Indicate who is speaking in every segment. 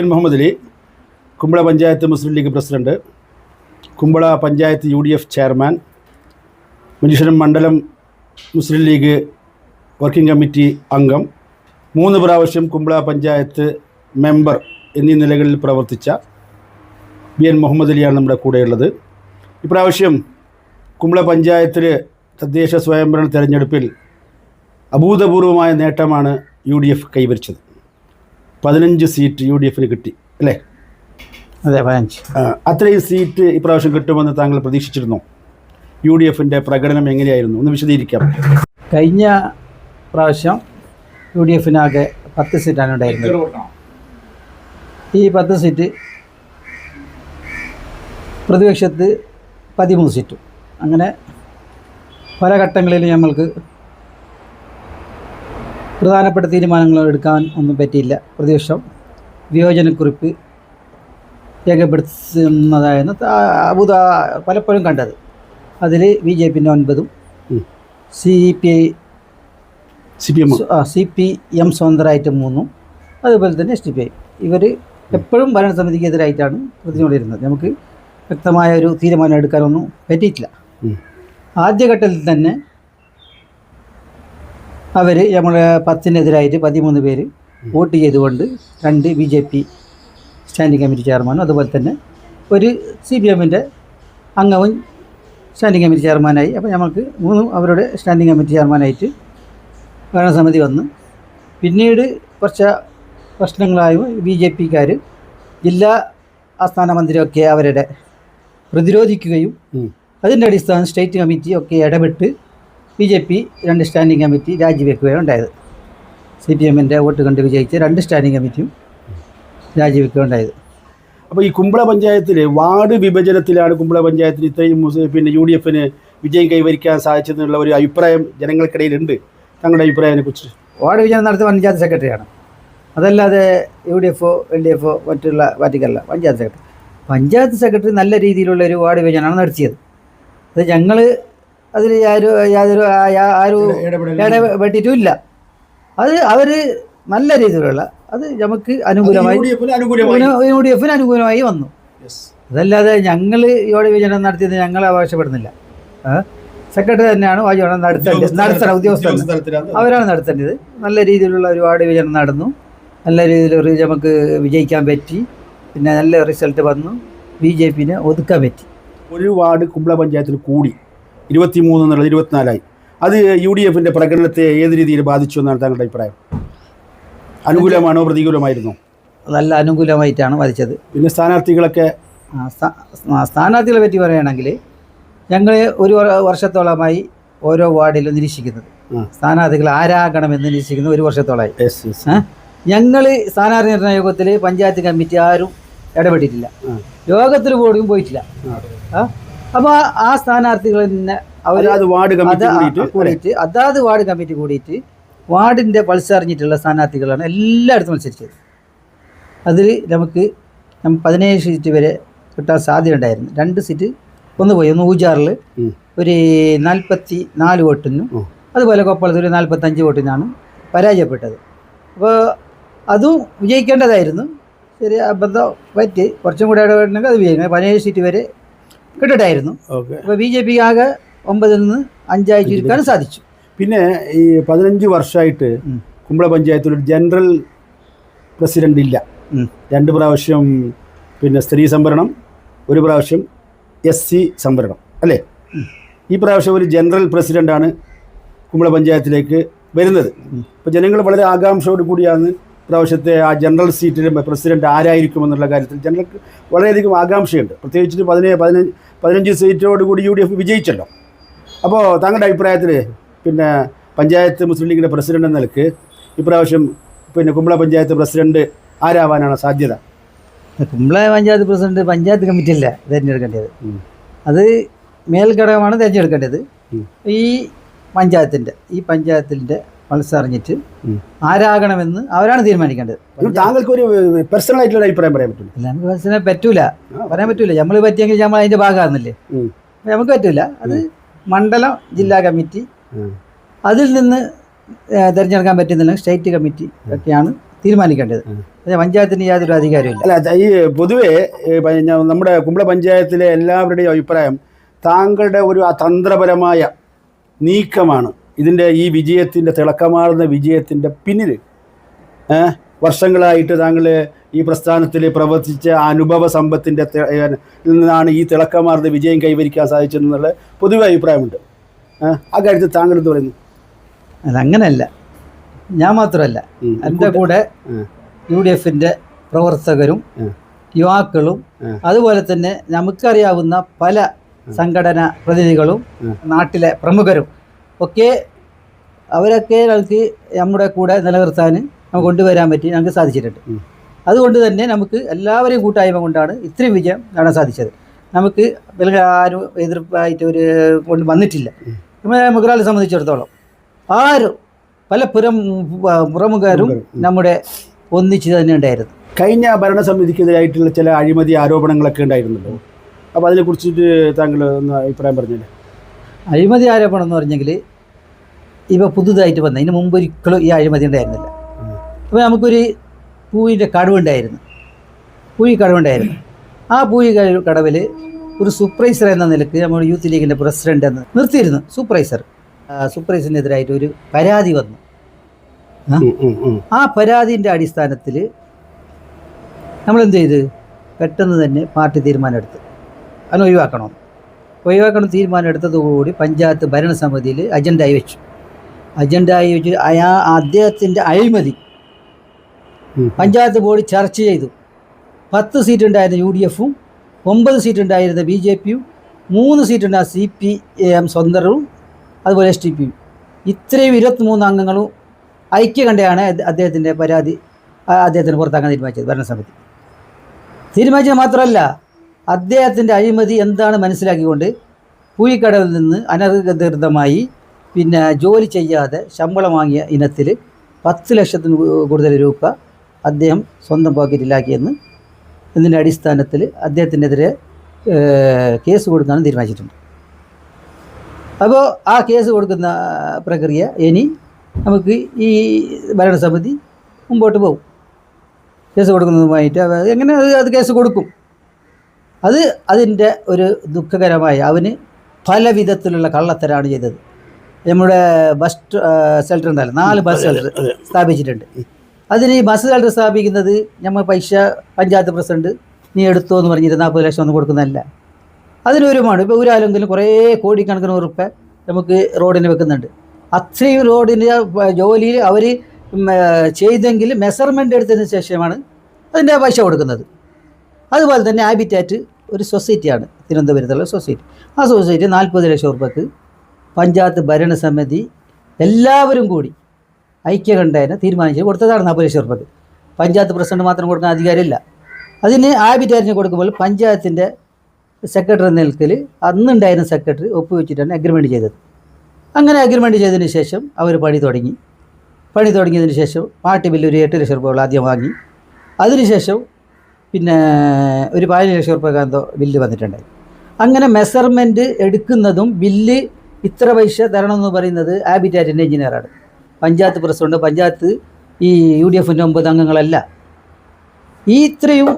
Speaker 1: N Muhammad Ali Kumbala panchayat Muslim League president Kumbala panchayat U D F chairman Muneeshwaram മണ്ഡലം Muslim league working committee അംഗം മൂന്ന് പ്രാവശ്യം Kumbla panchayat member എന്നീ നിലകളിൽ പ്രവർത്തിച്ച ബി എൻ മുഹമ്മദ് അലിയാണ് നമ്മുടെ കൂടെയുള്ളത്. ഇപ്രാവശ്യം കുമ്പള പഞ്ചായത്തിൽ തദ്ദേശ സ്വയംഭരണ തെരഞ്ഞെടുപ്പിൽ അഭൂതപൂർവമായ നേട്ടമാണ് യു ഡി എഫ് കൈവരിച്ചത്. പതിനഞ്ച് സീറ്റ് യു ഡി എഫിന് കിട്ടി അല്ലേ?
Speaker 2: അതെ പതിനഞ്ച്.
Speaker 1: അത്രയും സീറ്റ് ഇപ്രാവശ്യം കിട്ടുമെന്ന് താങ്കൾ പ്രതീക്ഷിച്ചിരുന്നു? യു ഡി എഫിന്റെ പ്രകടനം എങ്ങനെയായിരുന്നു? ഒന്ന് വിശദീകരിക്കാം.
Speaker 2: കഴിഞ്ഞ പ്രാവശ്യം യു ഡി എഫിനാകെ പത്ത് സീറ്റാണ് ഉണ്ടായിരുന്നത്. ഈ പത്ത് സീറ്റ് പ്രതിപക്ഷത്ത് പതിമൂന്ന് സീറ്റും അങ്ങനെ പല ഘട്ടങ്ങളിൽ നമ്മൾക്ക് പ്രധാനപ്പെട്ട തീരുമാനങ്ങൾ എടുക്കാൻ ഒന്നും പറ്റിയില്ല. പ്രതിപക്ഷം വിയോജനക്കുറിപ്പ് രേഖപ്പെടുത്തുന്നതായിരുന്നു അബുദ പലപ്പോഴും കണ്ടത്. അതിൽ ബി ജെ പിന്റെ ഒൻപതും. C P I
Speaker 1: C P M
Speaker 2: C P M സ്വതന്ത്രമായിട്ട് മൂന്നും അതുപോലെ തന്നെ എസ് ഡി പി ഐ. ഇവർ എപ്പോഴും ഭരണസമിതിക്ക് എതിരായിട്ടാണ് പ്രതിനിധിയിരുന്നത് നമുക്ക് വ്യക്തമായ ഒരു തീരുമാനം എടുക്കാനൊന്നും പറ്റിയിട്ടില്ല. ആദ്യഘട്ടത്തിൽ തന്നെ അവർ നമ്മുടെ പത്തിനെതിരായിട്ട് പതിമൂന്ന് പേര് വോട്ട് ചെയ്തുകൊണ്ട് രണ്ട് B J P standing committee ചെയർമാനും അതുപോലെ തന്നെ ഒരു സി പി എമ്മിന്റെ അംഗവും സ്റ്റാൻഡിംഗ് കമ്മിറ്റി ചെയർമാനായി അപ്പോൾ നമുക്ക് മൂന്നും അവരുടെ സ്റ്റാൻഡിംഗ് കമ്മിറ്റി ചെയർമാനായിട്ട് ഭരണസമിതി വന്നു പിന്നീട് കുറച്ച് പ്രശ്നങ്ങളായും ബി ജെ പിക്കാർ ജില്ലാ ആസ്ഥാന മന്ദിരമൊക്കെ അവരുടെ പ്രതിരോധിക്കുകയും. അതിന്റെ അടിസ്ഥാനം സ്റ്റേറ്റ് കമ്മിറ്റി ഒക്കെ ഇടപെട്ട് ബി ജെ പി രണ്ട് സ്റ്റാൻഡിംഗ് കമ്മിറ്റി രാജിവെക്കുകയാണ് ഉണ്ടായത്. സി പി എമ്മിന്റെ വോട്ട് കണ്ട് വിജയിച്ച് രണ്ട് സ്റ്റാൻഡിംഗ് കമ്മിറ്റിയും രാജിവെക്കുകയാണ് ഉണ്ടായത്.
Speaker 1: അപ്പോൾ ഈ കുമ്പള പഞ്ചായത്തിൽ വാർഡ് വിഭജനത്തിലാണ് കുമ്പള പഞ്ചായത്തിൽ ഇത്രയും പിന്നെ യു ഡി എഫിന് വിജയം കൈവരിക്കാൻ സാധിച്ചതെന്നുള്ള ഒരു അഭിപ്രായം ജനങ്ങൾക്കിടയിലുണ്ട്. തങ്ങളുടെ അഭിപ്രായത്തിനെ കുറിച്ച്.
Speaker 2: വാർഡ് വിഭജനം നടത്തിയ പഞ്ചായത്ത് സെക്രട്ടറിയാണ്. അതല്ലാതെ യു ഡി എഫോ എൽ ഡി എഫോ മറ്റുള്ള പാർട്ടിക്കല്ല പഞ്ചായത്ത് സെക്രട്ടറി. പഞ്ചായത്ത് സെക്രട്ടറി നല്ല രീതിയിലുള്ള ഒരു വാർഡ് വിഭജനമാണ് നടത്തിയത്. അത് ഞങ്ങൾ അതിൽ യാതൊരു യാതൊരു ആരും ഇടപെട്ടിട്ടും ഇല്ല അത് അവർ നല്ല രീതിയിലുള്ള അത് നമുക്ക് അനുകൂലമായി
Speaker 1: യു ഡി എഫിന് അനുകൂലമായി
Speaker 2: വന്നു. അതല്ലാതെ ഞങ്ങൾ ഇവിടെ വിഭജനം നടത്തിയത് ഞങ്ങൾ ആവശ്യപ്പെടുന്നില്ല. സെക്രട്ടറി തന്നെയാണ് വാചകം നടത്തേണ്ടത്. നടത്തണം ഉദ്യോഗസ്ഥർ
Speaker 1: ഉദ്യോഗസ്ഥ
Speaker 2: അവരാണ് നടത്തേണ്ടത്. നല്ല രീതിയിലുള്ള ഒരുപാട് വിജയം നടന്നു. നല്ല രീതിയിൽ ഒരു നമുക്ക് വിജയിക്കാൻ പറ്റി. പിന്നെ നല്ല റിസൾട്ട് വന്നു. ബി ജെ പിന്നെ ഒതുക്കാൻ പറ്റി.
Speaker 1: ഒരു വാർഡ് കുമ്പള പഞ്ചായത്തിൽ കൂടി ഇരുപത്തി മൂന്ന് എന്നുള്ളത് ഇരുപത്തിനാലായി. അത് യു ഡി എഫിന്റെ പ്രകടനത്തെ ഏത് രീതിയിൽ ബാധിച്ചു എന്നാണ് താങ്കളുടെ അഭിപ്രായം? അനുകൂലമാണോ പ്രതികൂലമായിരുന്നോ?
Speaker 2: നല്ല അനുകൂലമായിട്ടാണ് വധിച്ചത്
Speaker 1: പിന്നെ സ്ഥാനാർത്ഥികളൊക്കെ?
Speaker 2: സ്ഥാനാർത്ഥികളെ പറ്റി പറയുകയാണെങ്കിൽ ഞങ്ങൾ ഒരു വർഷത്തോളമായി ഓരോ വാർഡിലും നിരീക്ഷിക്കുന്നത്. സ്ഥാനാർത്ഥികൾ ആരാകണമെന്ന് നിരീക്ഷിക്കുന്ന ഒരു വർഷത്തോളമായി. ഞങ്ങൾ സ്ഥാനാർത്ഥി നിർണയ യോഗത്തിൽ പഞ്ചായത്ത് കമ്മിറ്റി ആരും ഇടപെട്ടിട്ടില്ല. യോഗത്തിൽ പോലും പോയിട്ടില്ല. അപ്പോൾ ആ സ്ഥാനാർത്ഥികളിൽ നിന്ന് അവർ
Speaker 1: അത് വാർഡ് കമ്മിറ്റി കൂടിയിട്ട്
Speaker 2: അതാത് വാർഡ് കമ്മിറ്റി കൂടിയിട്ട് വാർഡിന്റെ പൾസ് അറിഞ്ഞിട്ടുള്ള സ്ഥാനാർത്ഥികളാണ് എല്ലായിടത്തും മത്സരിച്ചത്. അതിൽ നമുക്ക് പതിനേഴ് സീറ്റ് വരെ കിട്ടാൻ സാധ്യത ഉണ്ടായിരുന്നു. രണ്ട് സീറ്റ് ഒന്ന് പോയി. ഒന്ന് ഊജാറിൽ ഒരു നാൽപ്പത്തി നാല് വോട്ടിനും അതുപോലെ കൊപ്പളത്തിൽ ഒരു നാൽപ്പത്തഞ്ച് വോട്ടിനാണ് പരാജയപ്പെട്ടത്. അപ്പോൾ അതും വിജയിക്കേണ്ടതായിരുന്നു. ശരി അബദ്ധം പറ്റി കുറച്ചും കൂടെ ഇടപെടണമെങ്കിൽ അത് വിജയിക്കണം. പതിനേഴ് സീറ്റ് വരെ കിട്ടട്ടായിരുന്നു. അപ്പോൾ ബി ജെ പി ആകെ ഒമ്പതിൽ നിന്ന് അഞ്ചായി ചുരുക്കാൻ സാധിച്ചു.
Speaker 1: പിന്നെ ഈ പതിനഞ്ച് വർഷമായിട്ട് കുമ്പള പഞ്ചായത്തിൽ ഒരു ജനറൽ പ്രസിഡന്റ് ഇല്ല. രണ്ട് പ്രാവശ്യം പിന്നെ സ്ത്രീ സംവരണം ഒരു പ്രാവശ്യം എസ് സി സംവരണം അല്ലേ? ഈ പ്രാവശ്യം ഒരു ജനറൽ പ്രസിഡന്റാണ് കുമ്പള പഞ്ചായത്തിലേക്ക് വരുന്നത്. അപ്പോൾ ജനങ്ങൾ വളരെ ആകാംക്ഷയോട് കൂടിയാണ് പ്രാവശ്യത്തെ ആ ജനറൽ സീറ്റിൽ പ്രസിഡന്റ് ആരായിരിക്കും എന്നുള്ള കാര്യത്തിൽ ജനങ്ങൾക്ക് വളരെയധികം ആകാംക്ഷയുണ്ട്. പ്രത്യേകിച്ച് പതിനേഴ് പതിനഞ്ച് പതിനഞ്ച് സീറ്റോട് കൂടി യു ഡി എഫ് വിജയിച്ചല്ലോ. അപ്പോൾ താങ്കളുടെ അഭിപ്രായത്തിൽ പിന്നെ പഞ്ചായത്ത് മുസ്ലിം ലീഗിന്റെ പ്രസിഡന്റ് എന്ന നിലയ്ക്ക് ഇപ്രാവശ്യം പിന്നെ കുമ്പള പഞ്ചായത്ത് പ്രസിഡന്റ് ആരാവാനാണ് സാധ്യത?
Speaker 2: കുമ്പള പഞ്ചായത്ത് പ്രസിഡന്റ് പഞ്ചായത്ത് കമ്മിറ്റി അല്ല തിരഞ്ഞെടുക്കേണ്ടത്. അത് മേൽഘടകമാണ് തിരഞ്ഞെടുക്കേണ്ടത്. ഈ പഞ്ചായത്തിന്റെ ഈ പഞ്ചായത്തിന്റെ മത്സറിഞ്ഞിട്ട്
Speaker 1: ഉം.
Speaker 2: ആരാകണമെന്ന് അവരാണ് തീരുമാനിക്കേണ്ടത്.
Speaker 1: താങ്കൾക്ക് ഒരു പേഴ്സണൽ ആയിട്ടുള്ള അഭിപ്രായം പറയാൻ പറ്റില്ല
Speaker 2: നമുക്ക് പേഴ്സണൽ പറ്റൂല. പറയാൻ പറ്റൂല. നമ്മൾ പറ്റിയെങ്കിൽ നമ്മൾ അതിന്റെ ഭാഗമാകുന്നില്ലേ. നമുക്ക് പറ്റൂല. അത് മണ്ഡലം ജില്ലാ കമ്മിറ്റി അതിൽ നിന്ന് തിരഞ്ഞെടുക്കാൻ പറ്റുന്നില്ല സ്റ്റേറ്റ് കമ്മിറ്റി ഒക്കെയാണ് തീരുമാനിക്കേണ്ടത്. പഞ്ചായത്തിന് യാതൊരു അധികാരമില്ല
Speaker 1: അല്ല ഈ പൊതുവേ നമ്മുടെ കുമ്പള പഞ്ചായത്തിലെ എല്ലാവരുടെയും അഭിപ്രായം താങ്കളുടെ ഒരു തന്ത്രപരമായ നീക്കമാണ്. ഇതിന്റെ ഈ വിജയത്തിന്റെ തിളക്കമാർന്ന വിജയത്തിന്റെ പിന്നിൽ വർഷങ്ങളായിട്ട് താങ്കൾ ഈ പ്രസ്ഥാനത്തിൽ പ്രവർത്തിച്ച അനുഭവ സമ്പത്തിന്റെ നിന്നാണ് ഈ തിളക്കമാർന്ന വിജയം കൈവരിക്കാൻ സാധിച്ചതെന്നുള്ള പൊതുവെ അഭിപ്രായമുണ്ട് ആ കാര്യത്തിൽ താങ്കൾ എന്ത് പറയുന്നു
Speaker 2: അതങ്ങനെയല്ല ഞാൻ മാത്രമല്ല എന്റെ കൂടെ. യു ഡി എഫിന്റെ പ്രവർത്തകരും. യുവാക്കളും അതുപോലെ തന്നെ നമുക്കറിയാവുന്ന പല സംഘടനാ പ്രതിനിധികളും. നാട്ടിലെ പ്രമുഖരും ഒക്കെ അവരൊക്കെ നമുക്ക് നമ്മുടെ കൂടെ നിലനിർത്താൻ നമുക്ക് കൊണ്ടുവരാൻ പറ്റി നമുക്ക് സാധിച്ചിട്ടുണ്ട്. അതുകൊണ്ട് തന്നെ നമുക്ക് എല്ലാവരെയും കൂട്ടായ്മ കൊണ്ടാണ് ഇത്രയും വിജയം നേടാൻ സാധിച്ചത്. നമുക്ക് വലിയ ആരും എതിർപ്പായിട്ട് ഒരു കൊണ്ട് വന്നിട്ടില്ല. നമ്മളെ മുതലാളി സംബന്ധിച്ചിടത്തോളം ആരും പല പുരം പുറമുകാരും നമ്മുടെ ഒന്നിച്ച് തന്നെ ഉണ്ടായിരുന്നു.
Speaker 1: കഴിഞ്ഞ ഭരണസമിതിക്കെതിരായിട്ടുള്ള ചില അഴിമതി ആരോപണങ്ങളൊക്കെ ഉണ്ടായിരുന്നല്ലോ. അപ്പോൾ അതിനെക്കുറിച്ചിട്ട് താങ്കൾ ഒന്ന് അഭിപ്രായം പറഞ്ഞില്ലേ?
Speaker 2: അഴിമതി ആരോപണം എന്ന് പറഞ്ഞെങ്കിൽ ഇവ പുതുതായിട്ട് വന്ന ഇതിന് മുമ്പ് ഒരിക്കലും ഈ അഴിമതി ഉണ്ടായിരുന്നില്ല. അപ്പോൾ നമുക്കൊരു പൂവിന്റെ കടവുണ്ടായിരുന്നു പൂയി കടവുണ്ടായിരുന്നു ആ പൂയി കടവിൽ ഒരു സൂപ്പർവൈസർ എന്ന നിലയ്ക്ക് നമ്മുടെ യൂത്ത് ലീഗിന്റെ പ്രസിഡന്റ് എന്ന് നിർത്തിയിരുന്നു സൂപ്പർവൈസർ. സൂപ്പർവൈസറിനെതിരായിട്ട് ഒരു പരാതി വന്നു. ആ? പരാതിന്റെ അടിസ്ഥാനത്തിൽ നമ്മളെന്ത് ചെയ്ത്? പെട്ടെന്ന് തന്നെ പാർട്ടി തീരുമാനമെടുത്ത്. അതിന് ഒഴിവാക്കണം ഒഴിവാക്കണം തീരുമാനം എടുത്തതോടുകൂടി പഞ്ചായത്ത് ഭരണസമിതിയിൽ അജണ്ടയായി വെച്ചു. അജണ്ടയായി വെച്ച് അയാ അദ്ദേഹത്തിന്റെ അഴിമതി. പഞ്ചായത്ത് ബോർഡ് ചർച്ച ചെയ്തു. പത്ത് സീറ്റ് ഉണ്ടായിരുന്ന യു ഡി എഫും ഒമ്പത് സീറ്റ് ഉണ്ടായിരുന്ന ബി ജെ പിയും മൂന്ന് സീറ്റ് ഉണ്ടായ സി പി എം സ്വന്തവും അതുപോലെ എസ് ടി പിയും ഇത്രയും ഇരുപത്തിമൂന്ന് അംഗങ്ങളും ഐക്യകണ്ഠയാണ് അദ്ദേഹത്തിന്റെ പരാതി അദ്ദേഹത്തിന് പുറത്താക്കാൻ തീരുമാനിച്ചത് ഭരണസമിതി. തീരുമാനിച്ചത് മാത്രമല്ല അദ്ദേഹത്തിന്റെ അഴിമതി എന്താണ് മനസ്സിലാക്കിക്കൊണ്ട് പൂയിക്കടവിൽ നിന്ന് അനധികൃതമായി പിന്നെ ജോലി ചെയ്യാതെ ശമ്പളം വാങ്ങിയ ഇനത്തിൽ പത്ത് ലക്ഷത്തിന് കൂടുതൽ രൂപ അദ്ദേഹം സ്വന്തം പോക്കറ്റിലാക്കിയെന്ന് ഇതിന്റെ അടിസ്ഥാനത്തിൽ അദ്ദേഹത്തിനെതിരെ കേസ് കൊടുക്കാനും തീരുമാനിച്ചിട്ടുണ്ട്. അപ്പോൾ ആ കേസ് കൊടുക്കുന്ന പ്രക്രിയ ഇനി നമുക്ക് ഈ ഭരണസമിതി മുമ്പോട്ട് പോകും. കേസ് കൊടുക്കുന്നതുമായിട്ട് എങ്ങനെ അത് കേസ് കൊടുക്കും? അത് അതിന്റെ ഒരു ദുഃഖകരമായ അവന് പല വിധത്തിലുള്ള കള്ളത്തരാണ് ചെയ്തത്. നമ്മുടെ ബസ് ഷെൽട്ടർ ഉണ്ടല്ലോ. നാല് ബസ് ഷെൽട്ടർ സ്ഥാപിച്ചിട്ടുണ്ട്. അതിന് ഈ ബസ് ഷെൽട്ടർ സ്ഥാപിക്കുന്നത് നമ്മൾ പൈസ പഞ്ചായത്ത് പ്രസിഡന്റ് നീ എടുത്തോ എന്ന് പറഞ്ഞിട്ട് നാൽപ്പത് ലക്ഷം ഒന്നും കൊടുക്കുന്നതല്ല. അതിനൊരുമാണ് ഇപ്പോൾ ഒരാളെങ്കിലും കുറേ കോടിക്കണക്കിന് ഉറുപ്പ നമുക്ക് റോഡിന് വെക്കുന്നുണ്ട്. അത്രയും റോഡിന്റെ ജോലിയിൽ അവർ ചെയ്തെങ്കിൽ മെഷർമെന്റ് എടുത്തതിന് ശേഷമാണ് അതിന്റെ പൈസ കൊടുക്കുന്നത്. അതുപോലെ തന്നെ ഹാബിറ്റാറ്റ് ഒരു സൊസൈറ്റിയാണ് തിരുവനന്തപുരത്തുള്ള സൊസൈറ്റി ആ സൊസൈറ്റി നാൽപ്പത് ലക്ഷം ഉറുപ്പക്ക് പഞ്ചായത്ത് ഭരണസമിതി എല്ലാവരും കൂടി ഐക്യകണ്ഠേന തീരുമാനിച്ച് കൊടുത്തതാണ് നാൽപ്പത് പദ്ധതി. പഞ്ചായത്ത് പ്രസിഡന്റ് മാത്രം കൊടുക്കുന്ന അധികാരമില്ല. അതിന് ഹാബിറ്റാറ്റിന് കൊടുക്കുമ്പോൾ പഞ്ചായത്തിന്റെ സെക്രട്ടറി നിൽക്കൽ അന്നുണ്ടായിരുന്ന സെക്രട്ടറി ഒപ്പുവെച്ചിട്ടാണ് അഗ്രിമെന്റ് ചെയ്തത്. അങ്ങനെ അഗ്രിമെന്റ് ചെയ്തതിന് ശേഷം അവർ പണി തുടങ്ങി. പണി തുടങ്ങിയതിന് ശേഷം പാർട്ടി ബില്ല് ഒരു എട്ട് ലക്ഷം രൂപ ആദ്യം വാങ്ങി. അതിനുശേഷം പിന്നെ ഒരു പതിനഞ്ച് ലക്ഷം രൂപ എന്തോ ബില്ല് വന്നിട്ടുണ്ടായി. അങ്ങനെ മെഷർമെന്റ് എടുക്കുന്നതും ബില്ല് ഇത്ര പൈസ തരണം എന്ന് പറയുന്നത് ആബിറ്റാറ്റിന്റെ എഞ്ചിനീയറാണ്. പഞ്ചായത്ത് പ്രസിഡന്റ് പഞ്ചായത്ത് ഈ യു ഡി എഫിന്റെ ഒമ്പത് അംഗങ്ങളല്ല. ഈ ഇത്രയും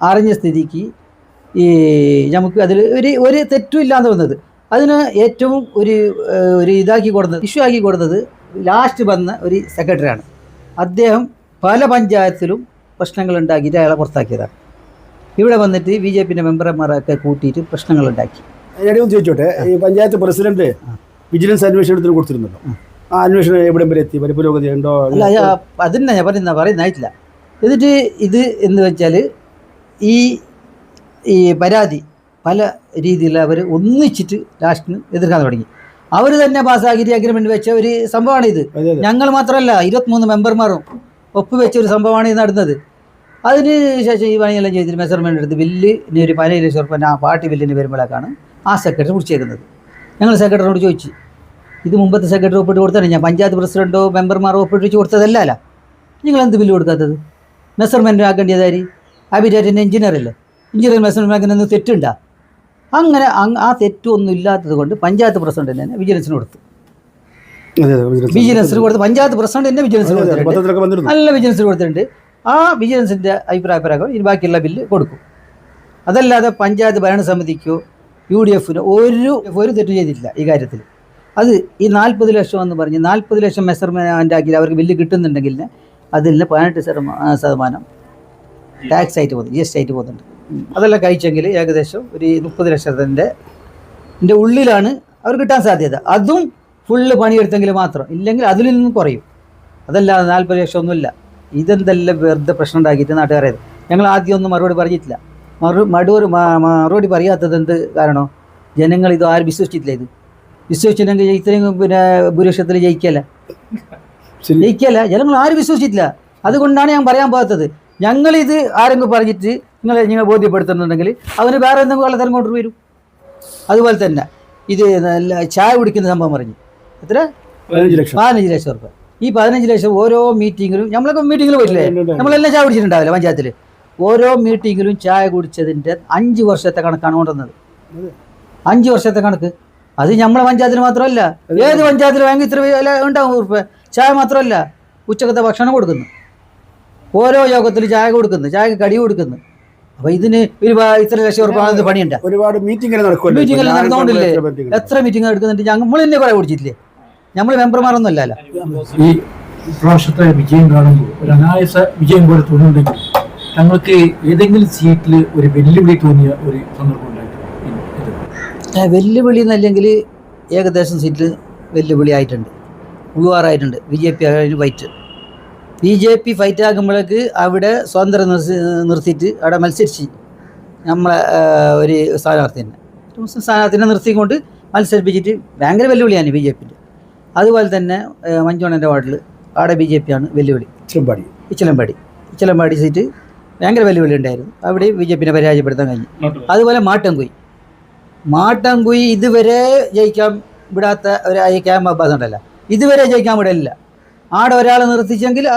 Speaker 2: അറിഞ്ഞ സ്ഥിതിക്ക് ഈ നമുക്ക് അതിൽ ഒരു ഒരു തെറ്റും ഇല്ലാന്ന് വന്നത്. അതിന് ഏറ്റവും ഒരു ഒരു ഇതാക്കി കൊടുത്തത് ഇഷ്യൂ ആക്കി കൊടുത്തത് ലാസ്റ്റ് വന്ന ഒരു സെക്രട്ടറിയാണ് അദ്ദേഹം പല പഞ്ചായത്തിലും പ്രശ്നങ്ങൾ ഉണ്ടാക്കിയിട്ട് അയാളെ പുറത്താക്കിയതാണ്. ഇവിടെ വന്നിട്ട് ബി ജെ പിന്റെ മെമ്പർമാരൊക്കെ കൂട്ടിയിട്ട് പ്രശ്നങ്ങൾ ഉണ്ടാക്കി.
Speaker 1: ഞാനൊന്ന് ചോദിച്ചോട്ടെ? ഈ പഞ്ചായത്ത് പ്രസിഡന്റ് വിജിലൻസ് അന്വേഷണത്തിന് കൊടുത്തിരുന്നല്ലോ. ആ. അന്വേഷണം എവിടെ വരെ എത്തി? വരെ പുരോഗതി ഉണ്ടോ?
Speaker 2: അല്ല അതന്നെ അതിനെ ഞാൻ പറയുന്ന പറയുന്നതായിട്ടില്ല എന്നിട്ട് ഇത് എന്ന് വെച്ചാൽ ഈ ഈ പരാതി പല രീതിയിൽ അവർ ഒന്നിച്ചിട്ട് ലാസ്റ്റിന് എതിർക്കാൻ തുടങ്ങി. അവർ തന്നെ പാസ്സാക്കിയിട്ട് അഗ്രിമെന്റ് വെച്ച ഒരു സംഭവമാണ് ഇത് ഞങ്ങൾ മാത്രമല്ല ഇരുപത്തിമൂന്ന് മെമ്പർമാരും ഒപ്പുവെച്ച ഒരു സംഭവമാണ് ഇത് നടന്നത്. അതിന് ശേഷം ഈ പണിയെല്ലാം ചെയ്തിട്ട് മെഷർമെന്റ് എടുത്ത് ബില്ല് ഇനി ഒരു പതിനേഴ് ലക്ഷം റുപ്യ ആ പാർട്ടി ബില്ലിന് വരുമ്പോഴേക്കാണ് ആ സെക്രട്ടറി പിടിച്ചേക്കുന്നത്. ഞങ്ങൾ സെക്രട്ടറിയോട് ചോദിച്ചു. ഇത് മുമ്പത്തെ സെക്രട്ടറി ഒപ്പിട്ട് കൊടുത്താണ് ഞാൻ പഞ്ചായത്ത് പ്രസിഡന്റോ മെമ്പർമാരോ ഒപ്പിട്ട് കൊടുത്തതല്ല അല്ല? നിങ്ങൾ എന്ത് ബില്ല് കൊടുക്കാത്തത്? മെഷർമെന്റ് ആക്കേണ്ടതായി അബിരാറ്റിന്റെ എഞ്ചിനീയർ അല്ലേ? എഞ്ചിനീയർ മെഷർമെന്റ് ആക്കുന്ന തെറ്റുണ്ടാ? അങ്ങനെ ആ തെറ്റൊന്നും ഇല്ലാത്തത് കൊണ്ട് പഞ്ചായത്ത് പ്രസിഡന്റ് തന്നെ വിജിലൻസിന് കൊടുത്തു. വിജിലൻസിന് കൊടുത്ത് പഞ്ചായത്ത് പ്രസിഡന്റ് തന്നെ വിജിലൻസിന് കൊടുത്തിട്ടുണ്ട്. നല്ല വിജിലൻസിന് കൊടുത്തിട്ടുണ്ട്. ആ വിജിലൻസിന്റെ അഭിപ്രായപ്രകാരം ഇനി ബാക്കിയുള്ള ബില്ല് കൊടുക്കും. അതല്ലാതെ പഞ്ചായത്ത് ഭരണസമിതിക്കോ യു ഡി എഫിന് ഒരു ഒരു തെറ്റ് ചെയ്തിട്ടില്ല ഈ കാര്യത്തിൽ. അത് ഈ നാൽപ്പത് ലക്ഷം എന്ന് പറഞ്ഞ് നാൽപ്പത് ലക്ഷം മെഷർമെന്റ് ആക്കി അവർക്ക് ബില്ല് കിട്ടുന്നുണ്ടെങ്കിൽ അതിൽ പതിനെട്ട് ശതമാ- ശതമാനം ടാക്സ് ആയിട്ട് പോകുന്നു ജി എസ് ടി ആയിട്ട് പോകുന്നുണ്ട്. അതെല്ലാം കഴിച്ചെങ്കിൽ ഏകദേശം ഒരു മുപ്പത് ലക്ഷത്തിന്റെ ഇതിന്റെ ഉള്ളിലാണ് അവർ കിട്ടാൻ സാധ്യത. അതും ഫുള്ള് പണിയെടുത്തെങ്കിൽ മാത്രം. ഇല്ലെങ്കിൽ അതിൽ നിന്നും കുറയും. അതല്ലാതെ നാൽപ്പത് ലക്ഷം ഒന്നുമില്ല. ഇതെന്തെല്ലാം വെറുതെ പ്രശ്നം ഉണ്ടാക്കിയിട്ട് നാട്ടുകാരേത് ഞങ്ങൾ ആദ്യം ഒന്നും മറുപടി പറഞ്ഞിട്ടില്ല. മറു മടുവർ മറുപടി പറയാത്തത് എന്ത് കാരണോ? ജനങ്ങൾ ഇത് ആരും വിശ്വസിച്ചിട്ടില്ല ഇത്. വിശ്വസിച്ചില്ലെങ്കിൽ ഇത്രയും പിന്നെ ഭൂരിപക്ഷത്തിൽ ജയിക്കല്ല. ജയിക്കല്ല. ജനങ്ങൾ ആരും വിശ്വസിച്ചിട്ടില്ല. അതുകൊണ്ടാണ് ഞാൻ പറയാൻ പോകാത്തത്. ഞങ്ങളിത് ആരെങ്കിലും പറഞ്ഞിട്ട് നിങ്ങളെ നിങ്ങൾ ബോധ്യപ്പെടുത്തുന്നുണ്ടെങ്കിൽ അവന് വേറെ എന്തെങ്കിലും കള്ളത്തരം കൊണ്ടുവരും അതുപോലെ തന്നെ ഇത് നല്ല ചായ കുടിക്കുന്ന സംഭവം പറഞ്ഞു. എത്ര?
Speaker 1: പതിനഞ്ച് ലക്ഷം.
Speaker 2: പതിനഞ്ച് ലക്ഷം റുപ്യ ഈ പതിനഞ്ച് ലക്ഷം ഓരോ മീറ്റിങ്ങിലും നമ്മളൊക്കെ മീറ്റിങ്ങിൽ പോയിട്ടില്ലേ? നമ്മളെല്ലാം ചായ കുടിച്ചിട്ടുണ്ടാവില്ല പഞ്ചായത്തിൽ? ഓരോ മീറ്റിങ്ങിലും ചായ കുടിച്ചതിന്റെ അഞ്ച് വർഷത്തെ കണക്കാണ് കൊണ്ടുവന്നത്. അഞ്ച് വർഷത്തെ കണക്ക്. അത് നമ്മളെ പഞ്ചായത്തിൽ മാത്രമല്ല. ഏത് പഞ്ചായത്തിൽ വാങ്ങി ഇത്ര വില ഉണ്ടാവും ഉറുപ്പ്. ചായ മാത്രമല്ല ഉച്ചക്കത്തെ ഭക്ഷണം കൊടുക്കുന്നു. ഓരോ യോഗത്തിൽ ചായ കൊടുക്കുന്നു ചായക്ക് കടി കൊടുക്കുന്നു. അപ്പൊ ഇതിന് ഇത്ര ലക്ഷം ഉറപ്പാണെന്ന് പണിയുണ്ട്.
Speaker 1: ഒരുപാട് മീറ്റിംഗ് ഇപ്പൊ.
Speaker 2: നടന്നുകൊണ്ടില്ലേ? എത്ര മീറ്റിംഗ് എടുക്കുന്നുണ്ട് നമ്മൾ തന്നെ കുറെ കുടിച്ചിട്ടില്ലേ? നമ്മൾ മെമ്പർമാരൊന്നും അല്ലല്ലോ
Speaker 3: ഈ പ്രാവശ്യത്തെ വിജയം കാണുമ്പോൾ ഒരു അനായസ വിജയം പോലെ തോന്നുന്നുണ്ടെങ്കിൽ തങ്ങൾക്ക് ഏതെങ്കിലും സീറ്റിൽ ഒരു വെല്ലുവിളി തോന്നിയ ഒരു സന്ദർഭം ഉണ്ടായിട്ടുണ്ട്?
Speaker 2: വെല്ലുവിളി എന്നല്ലെങ്കിൽ ഏകദേശം സീറ്റിൽ വെല്ലുവിളി ആയിട്ടുണ്ട്. ഉഴുവാറായിട്ടുണ്ട് ബി ജെ പി ആയാലും fight B J P fight ആകുമ്പോഴേക്ക് അവിടെ സ്വതന്ത്രം നിർത്തി നിർത്തിയിട്ട് അവിടെ മത്സരിച്ച് നമ്മളെ ഒരു സ്ഥാനാർത്ഥി തന്നെ. മുസ്ലിം സ്ഥാനാർത്ഥിനെ നിർത്തിക്കൊണ്ട് മത്സരിപ്പിച്ചിട്ട് ഭയങ്കര വെല്ലുവിളിയാണ് ബി ജെ പിന്റെ. അതുപോലെ തന്നെ ഏ, മഞ്ചോണന്റെ വാർഡിൽ അവിടെ ബി ജെ പി ആണ് വെല്ലുവിളി.
Speaker 1: ഇച്ചിലമ്പാടി.
Speaker 2: ഇച്ചിലമ്പാടി. ഇച്ചിലമ്പാടി സീറ്റ് ഭയങ്കര വെല്ലുവിളി ഉണ്ടായിരുന്നു അവിടെ ബി ജെ പിനെ പരാജയപ്പെടുത്താൻ കഴിഞ്ഞു. അതുപോലെ മാട്ടംകുയി. മാട്ടംകുയി ഇതുവരെ ജയിക്കാൻ വിടാത്ത ഒരു ഐ ക്യാമ്പ് അബ്ബാസ് ഉണ്ടല്ലോ. ഇതുവരെ ജയിക്കാൻ വിടലില്ല. ആടെ ഒരാളെ നിർത്തിച്ചെങ്കിൽ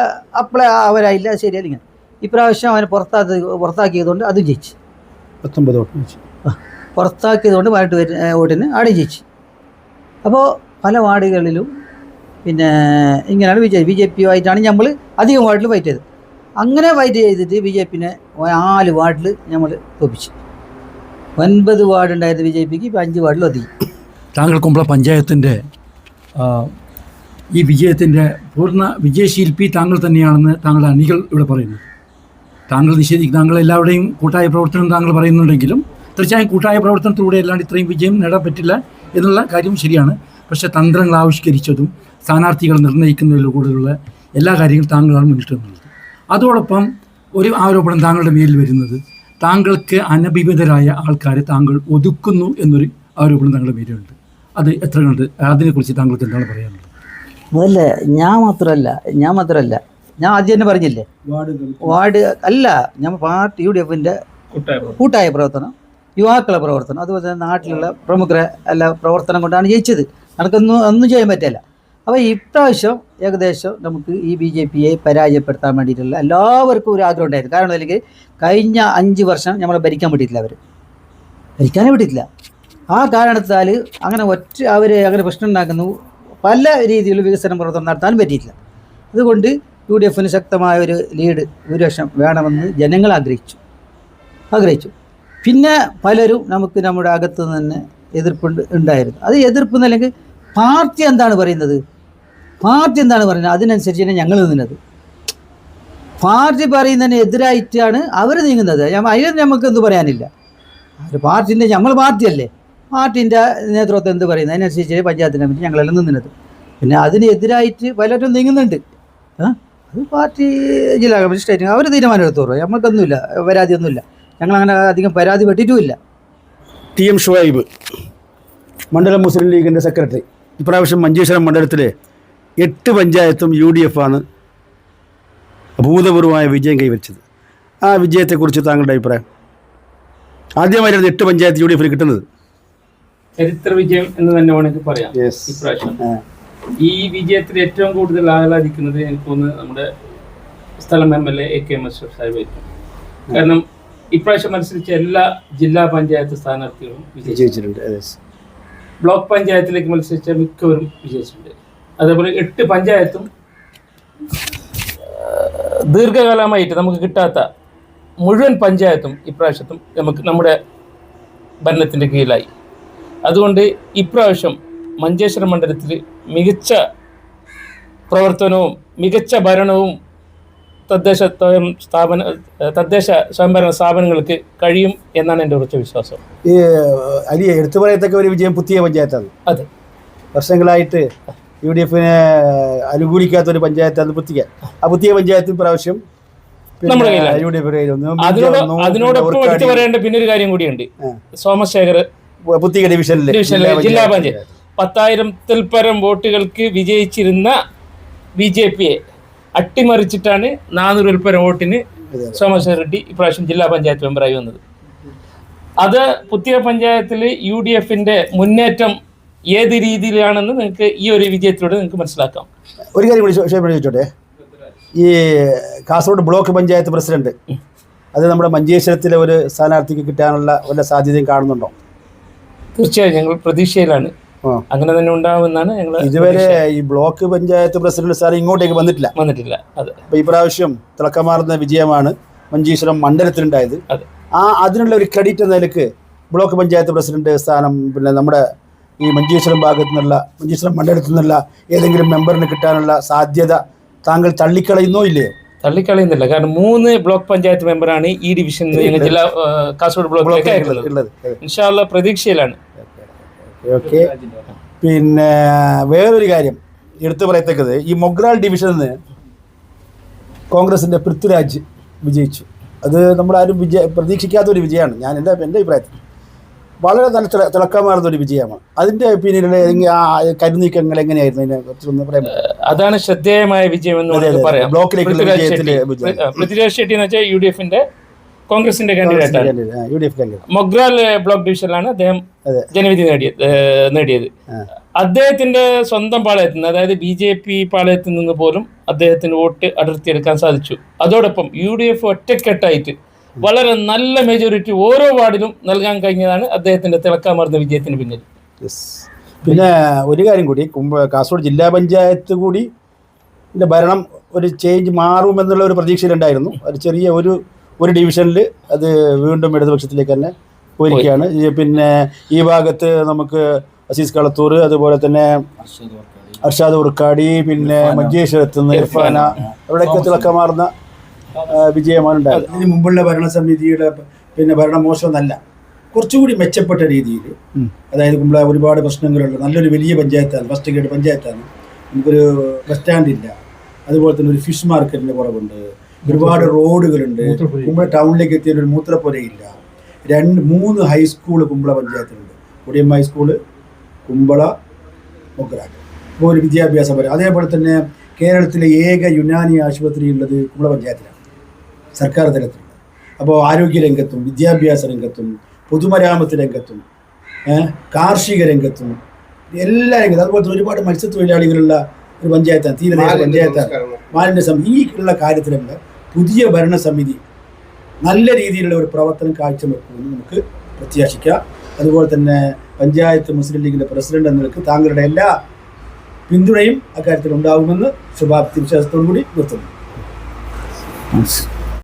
Speaker 2: അപ്പോളെ അവരായില്ല. ശരിയല്ല ഇങ്ങനെ. ഇപ്രാവശ്യം അവനെ പുറത്താക്കി പുറത്താക്കിയതുകൊണ്ട് അതും ജയിച്ചു.
Speaker 1: പത്തൊമ്പത് വോട്ട്.
Speaker 2: പുറത്താക്കിയതുകൊണ്ട് പതിനെട്ട് പേര് വോട്ടിന് ആടെ ജയിച്ചു. അപ്പോൾ പല വാർഡുകളിലും പിന്നെ ഇങ്ങനെയാണ് B J B J P ആയിട്ടാണ് നമ്മൾ അധികം വാർഡിൽ ഫൈറ്റ് ചെയ്തത്. അങ്ങനെ വൈറ്റ് ചെയ്തിട്ട് ബി ജെ പിന്നെ നാല് വാർഡിൽ നമ്മൾ തോപ്പിച്ചു. ഒൻപത് വാർഡ് ഉണ്ടായിരുന്ന ബി ജെ പിക്ക് ഇപ്പം അഞ്ച് വാർഡിൽ ഒതുങ്ങി.
Speaker 3: താങ്കൾ കുമ്പള പഞ്ചായത്തിന്റെ ഈ വിജയത്തിന്റെ പൂർണ വിജയശില്പി താങ്കൾ തന്നെയാണെന്ന് താങ്കളുടെ അണികൾ ഇവിടെ പറയുന്നു. താങ്കൾ നിഷേധിക്കും താങ്കൾ എല്ലാവരുടെയും കൂട്ടായ പ്രവർത്തനം താങ്കൾ പറയുന്നുണ്ടെങ്കിലും തീർച്ചയായും കൂട്ടായ പ്രവർത്തനത്തിലൂടെ അല്ലാണ്ട് ഇത്രയും വിജയം നേടാൻ പറ്റില്ല എന്നുള്ള കാര്യം ശരിയാണ്. പക്ഷേ തന്ത്രങ്ങൾ ആവിഷ്കരിച്ചതും സ്ഥാനാർത്ഥികൾ നിർണയിക്കുന്നതിലൂടെയുള്ള എല്ലാ കാര്യങ്ങളും താങ്കളാണ് മുന്നിട്ട് നിന്നത് അതോടൊപ്പം ഒരു ആരോപണം താങ്കളുടെ മേലിൽ വരുന്നത്. താങ്കൾക്ക് അനഭിമിതരായ ആൾക്കാരെ താങ്കൾ ഒതുക്കുന്നു എന്നൊരു ആരോപണം താങ്കളുടെ മേലുണ്ട് അത് എത്ര കണ്ട് അതിനെക്കുറിച്ച് താങ്കൾക്ക് എന്താണ് പറയാനുള്ളത്?
Speaker 2: അതല്ല ഞാൻ മാത്രമല്ല ഞാൻ മാത്രമല്ല ഞാൻ ആദ്യം തന്നെ പറഞ്ഞില്ലേ? വാർഡ് അല്ല ഞാൻ പാർട്ടി യു ഡി എഫിന്റെ കൂട്ടായ പ്രവർത്തനം യുവാക്കളെ പ്രവർത്തനം അതുപോലെ തന്നെ നാട്ടിലുള്ള പ്രമുഖരെ എല്ലാ പ്രവർത്തനം കൊണ്ടാണ് ജയിച്ചത്. നമുക്കൊന്നും ഒന്നും ചെയ്യാൻ പറ്റില്ല. അപ്പോൾ ഇപ്രാവശ്യം ഏകദേശം നമുക്ക് ഈ ബി ജെ പിയെ പരാജയപ്പെടുത്താൻ വേണ്ടിയിട്ടുള്ള എല്ലാവർക്കും ഒരു ആഗ്രഹം ഉണ്ടായിരുന്നു. കാരണം അല്ലെങ്കിൽ കഴിഞ്ഞ അഞ്ച് വർഷം നമ്മളെ ഭരിക്കാൻ പറ്റിയിട്ടില്ല അവർ ഭരിക്കാനേ പറ്റിയിട്ടില്ല ആ കാരണത്താൽ അങ്ങനെ ഒറ്റ അവർ അങ്ങനെ പ്രശ്നം ഉണ്ടാക്കുന്നു. പല രീതിയിലും വികസന പ്രവർത്തനം നടത്താൻ പറ്റിയിട്ടില്ല. അതുകൊണ്ട് യു ഡി എഫിന് ശക്തമായ ഒരു ലീഡ് ഭൂരിപക്ഷം വേണമെന്ന് ജനങ്ങൾ ആഗ്രഹിച്ചു. ആഗ്രഹിച്ചു. പിന്നെ പലരും നമുക്ക് നമ്മുടെ അകത്ത് തന്നെ എതിർപ്പ് ഉണ്ടായിരുന്നു. അത് എതിർപ്പ് എന്നല്ലെങ്കിൽ പാർട്ടി എന്താണ് പറയുന്നത്? പാർട്ടി എന്താണ് പറയുന്നത്? അതിനനുസരിച്ച് തന്നെ ഞങ്ങൾ നിന്നത്. പാർട്ടി പറയുന്നതിന് എതിരായിട്ടാണ് അവർ നീങ്ങുന്നത്. അതിന് നമുക്ക് എന്ത് പറയാനില്ല. ഒരു പാർട്ടിന്റെ നമ്മൾ പാർട്ടിയല്ലേ. പാർട്ടിന്റെ നേതൃത്വം എന്ത് പറയുന്നത്? അതിനനുസരിച്ച് പഞ്ചായത്തിനെ പറ്റി ഞങ്ങളെല്ലാം നിന്നത്. പിന്നെ അതിനെതിരായിട്ട് പലരും നീങ്ങുന്നുണ്ട്. അത് പാർട്ടി ജില്ലാ കമ്മിറ്റി സ്റ്റേറ്റ് അവർ തീരുമാനം എടുത്തോളൂ നമുക്കൊന്നുമില്ല പരാതിയൊന്നുമില്ല. ഞങ്ങളങ്ങനെ അധികം പരാതി പെട്ടിട്ടുമില്ല.
Speaker 1: ടി എം ഷുഹൈബ് മണ്ഡലം മുസ്ലിം ലീഗിന്റെ സെക്രട്ടറി. ഇപ്രാവശ്യം മഞ്ചേശ്വരം മണ്ഡലത്തിലെ എട്ട് പഞ്ചായത്തും യു ഡി എഫാണ് അഭൂതപൂർവമായ വിജയം കൈവരിച്ചത്. ആ വിജയത്തെക്കുറിച്ച് താങ്കളുടെ അഭിപ്രായം? ആദ്യമായിരുന്നു എട്ട് പഞ്ചായത്ത് യു ഡി എഫിൽ കിട്ടുന്നത്.
Speaker 4: ചരിത്ര വിജയം എന്ന് തന്നെ വേണമെങ്കിൽ പറയാം. ഇപ്രാവശ്യം. ഈ വിജയത്തിൽ ഏറ്റവും കൂടുതൽ ആഹ്ലാദിക്കുന്നത് എനിക്ക് തോന്നുന്നു നമ്മുടെ സ്ഥലം M L A A K S സാഹിബായിരിക്കും കാരണം ഇപ്രാവശ്യം മത്സരിച്ച എല്ലാ ജില്ലാ പഞ്ചായത്ത് സ്ഥാനാർത്ഥികളും
Speaker 1: വിജയിച്ചിട്ടുണ്ട്.
Speaker 4: ബ്ലോക്ക് പഞ്ചായത്തിലേക്ക് മത്സരിച്ച മിക്കവരും വിജയിച്ചിട്ടുണ്ട്. അതേപോലെ എട്ട് പഞ്ചായത്തും ദീർഘകാലമായിട്ട് നമുക്ക് കിട്ടാത്ത മുഴുവൻ പഞ്ചായത്തും ഇപ്രാവശ്യത്തും നമുക്ക് നമ്മുടെ ഭരണത്തിന്റെ കീഴിലായി. അതുകൊണ്ട് ഇപ്രാവശ്യം മഞ്ചേശ്വരം മണ്ഡലത്തിൽ മികച്ച പ്രവർത്തനവും മികച്ച ഭരണവും തദ്ദേശ സ്വയം സ്ഥാപന തദ്ദേശ സ്വയംഭരണ സ്ഥാപനങ്ങൾക്ക് കഴിയും എന്നാണ് എന്റെ ഉറച്ച വിശ്വാസം.
Speaker 1: ഈ അരി എടുത്തു പറയത്തക്ക ഒരു വിജയം പുതിയ പഞ്ചായത്താണ്.
Speaker 4: അതെ.
Speaker 1: വർഷങ്ങളായിട്ട് യു ഡി എഫിനെ അനുകൂലിക്കാത്ത ഒരു പഞ്ചായത്താണ് പുത്തിക. ആ പുതിയ പഞ്ചായത്തിൽ പ്രാവശ്യം
Speaker 4: നമ്മുടെ കയ്യിലാണ്.
Speaker 1: യു ഡി എഫ്
Speaker 4: അതിനോട് അതിനോടൊപ്പം എടുത്തു പറയേണ്ട പിന്നെ ഒരു കാര്യം കൂടിയുണ്ട്. സോമശേഖർ
Speaker 1: ഡിവിഷനിലെ
Speaker 4: ഡിവിഷനിലെ ജില്ലാ പഞ്ചായത്ത്. പത്തായിരത്തിൽ പരം വോട്ടുകൾക്ക് വിജയിച്ചിരുന്ന ബി ജെ പിയെ അട്ടിമറിച്ചിട്ടാണ് നാനൂറ് ഉൽപ്പ വോട്ടിന് സോമശേഖര റെഡ്ഡി ഇപ്രാവശ്യം ജില്ലാ പഞ്ചായത്ത് മെമ്പറായി വന്നത്. അത് പുത്തിയ പഞ്ചായത്തിൽ യു ഡി എഫിന്റെ മുന്നേറ്റം ഏത് രീതിയിലാണെന്ന് നിങ്ങൾക്ക് ഈ ഒരു വിജയത്തിലൂടെ നിങ്ങൾക്ക് മനസ്സിലാക്കാം.
Speaker 1: ഒരു കാര്യം കൂടി ചോദിച്ചോട്ടെ? ഈ കാസർഗോഡ് ബ്ലോക്ക് പഞ്ചായത്ത് പ്രസിഡന്റ് അത് നമ്മുടെ മഞ്ചേശ്വരത്തിലെ ഒരു സ്ഥാനാർത്ഥിക്ക് കിട്ടാനുള്ള വല്ല സാധ്യതയും കാണുന്നുണ്ടോ?
Speaker 4: തീർച്ചയായും ഞങ്ങൾ പ്രതീക്ഷയിലാണ്. അങ്ങനെ തന്നെ ഉണ്ടാവുമെന്നാണ് ഞങ്ങൾ
Speaker 1: ഇതുവരെ ഈ ബ്ലോക്ക് പഞ്ചായത്ത് പ്രസിഡന്റ് സാർ ഇങ്ങോട്ടേക്ക് വന്നിട്ടില്ല.
Speaker 4: വന്നിട്ടില്ല. അതെ
Speaker 1: അപ്പോൾ ഈ പ്രാവശ്യം തിളക്കമാർന്ന വിജയമാണ് മഞ്ചീശ്വരം മണ്ഡലത്തിലുണ്ടായത്. ആ അതിനുള്ള ഒരു ക്രെഡിറ്റ് എന്ന നിലയ്ക്ക് ബ്ലോക്ക് പഞ്ചായത്ത് പ്രസിഡന്റ് സ്ഥാനം പിന്നെ നമ്മുടെ ഈ മഞ്ചേശ്വരം ഭാഗത്തു നിന്നുള്ള മഞ്ചേശ്വരം മണ്ഡലത്തിൽ നിന്നുള്ള ഏതെങ്കിലും മെമ്പറിന് കിട്ടാനുള്ള സാധ്യത താങ്കൾ തള്ളിക്കളയുന്നോ ഇല്ലേ
Speaker 4: തള്ളിക്കളയുന്നില്ല. കാരണം മൂന്ന് ബ്ലോക്ക് പഞ്ചായത്ത് മെമ്പറാണ് ഈ ഡിവിഷനിൽ ജില്ലാ കാസർഗോഡ് ബ്ലോക്കിലേക്ക് അയക്കുന്നത്
Speaker 1: ഉള്ളത്.
Speaker 4: ഇൻഷാല്ല പ്രതീക്ഷയിലാണ്.
Speaker 1: ഓക്കെ. പിന്നെ വേറൊരു കാര്യം എടുത്തു പറയത്തക്കത്. ഈ മൊഗ്രാൽ ഡിവിഷനിൽ നിന്ന് കോൺഗ്രസിന്റെ പൃഥ്വിരാജ് വിജയിച്ചു. അത് നമ്മളാരും വിജയ പ്രതീക്ഷിക്കാത്ത ഒരു വിജയമാണ്. ഞാൻ എന്റെ എന്റെ അഭിപ്രായത്തിൽ വളരെ നല്ല തിള തിളക്കമാർന്ന ഒരു വിജയമാണ്. അതിന്റെ പിന്നീട് ആ കരുനീക്കങ്ങൾ എങ്ങനെയായിരുന്നു? അതിനെ കുറിച്ചൊന്ന് പറയാൻ പറ്റുമോ?
Speaker 4: അതാണ് ശ്രദ്ധേയമായ വിജയം എന്ന് പറയാം.
Speaker 1: ബ്ലോക്കിലേക്കുള്ള
Speaker 4: വിജയത്തിൽ
Speaker 1: വിജയത്തിലെ
Speaker 4: ഷെട്ടി. പൃഥ്വിരാജ് ഷെട്ടി എന്ന് വെച്ചാൽ യു ഡി എഫിന്റെ കോൺഗ്രസിന്റെ കാൻഡിഡേറ്റ് ആണ്
Speaker 1: ആ, U D F
Speaker 4: Mogral block ഡിവിഷനിലാണ് അദ്ദേഹം ജനവിധി നേടിയത്. നേടിയത് അദ്ദേഹത്തിന്റെ സ്വന്തം പാളയത്തിൽ നിന്ന് അതായത് ബി ജെ പി പാളയത്തിൽ നിന്ന് പോലും അദ്ദേഹത്തിന് വോട്ട് അടർത്തിയെടുക്കാൻ സാധിച്ചു. അതോടൊപ്പം യു ഡി എഫ് ഒറ്റക്കെട്ടായിട്ട് വളരെ നല്ല മെജോറിറ്റി ഓരോ വാർഡിലും നൽകാൻ കഴിഞ്ഞതാണ് അദ്ദേഹത്തിന്റെ തിളക്കാമർന്ന വിജയത്തിന് പിന്നിൽ.
Speaker 1: പിന്നെ ഒരു കാര്യം കൂടി കാസർഗോഡ് ജില്ലാ പഞ്ചായത്ത് കൂടി ഭരണം ഒരു ചേഞ്ച് മാറുമെന്നുള്ള ഒരു പ്രതീക്ഷയിലുണ്ടായിരുന്നു. ഒരു ചെറിയ ഒരു ഒരു ഡിവിഷനിൽ അത് വീണ്ടും ഇടതുപക്ഷത്തിലേക്ക് തന്നെ പോയിരിക്കുകയാണ്. പിന്നെ ഈ ഭാഗത്ത് നമുക്ക് അസീസ് കളത്തൂർ അതുപോലെ തന്നെ അർഷാദ് ഉർക്കാടി. പിന്നെ മഞ്ചേശ്വരത്ത് നിന്ന് ഇർഫാന. അവിടെയൊക്കെ തിളക്കമാർന്ന വിജയമാണ് ഉണ്ടായത് ഇതിന് മുമ്പുള്ള ഭരണസമിതിയുടെ പിന്നെ ഭരണം മോശമെന്നല്ല കുറച്ചുകൂടി മെച്ചപ്പെട്ട രീതിയിൽ അതായത് കുമ്പള ഒരുപാട് പ്രശ്നങ്ങളുണ്ട്. നല്ലൊരു വലിയ പഞ്ചായത്താണ് ഫസ്റ്റ് ഗ്രേഡ് പഞ്ചായത്താണ്. നമുക്കൊരു ബസ് സ്റ്റാൻഡ് ഇല്ല അതുപോലെ തന്നെ ഒരു ഫിഷ് മാർക്കറ്റിന്റെ കുറവുണ്ട്. ഒരുപാട് റോഡുകളുണ്ട്. കുമ്പള ടൗണിലേക്ക് എത്തിയ ഒരു മൂത്രപ്പുരയില്ല. രണ്ട് മൂന്ന് ഹൈസ്കൂൾ കുമ്പള പഞ്ചായത്തിലുണ്ട്. കൊടിയമ്മ ഹൈസ്കൂൾ കുമ്പള മൊഗ്രാൽ ഇപ്പോൾ ഒരു വിദ്യാഭ്യാസ പരം അതേപോലെ തന്നെ കേരളത്തിലെ ഏക യുനാനി ആശുപത്രി ഉള്ളത് കുമ്പള പഞ്ചായത്തിലാണ്. സർക്കാർ തലത്തിൽ. അപ്പോൾ ആരോഗ്യ രംഗത്തും വിദ്യാഭ്യാസ രംഗത്തും പൊതുമരാമത്ത് രംഗത്തും കാർഷിക രംഗത്തും എല്ലാ രംഗത്തും. അതുപോലെ തന്നെ ഒരുപാട് മത്സ്യത്തൊഴിലാളികളുള്ള ഒരു പഞ്ചായത്താണ്. തീരദേശ പഞ്ചായത്താണ്. മാലിന്യ സമിതി ഈ ഉള്ള കാര്യത്തിലുള്ള പുതിയ ഭരണസമിതി നല്ല രീതിയിലുള്ള ഒരു പ്രവർത്തനം കാഴ്ചവെക്കുമെന്ന് നമുക്ക് പ്രത്യാശിക്കാം. അതുപോലെ തന്നെ പഞ്ചായത്ത് മുസ്ലിം ലീഗിന്റെ പ്രസിഡന്റ് എന്ന താങ്കളുടെ എല്ലാ പിന്തുണയും അക്കാര്യത്തിൽ ഉണ്ടാകുമെന്ന് ശുഭാപ്തി വിശ്വാസത്തോടു കൂടി നിർത്തുന്നു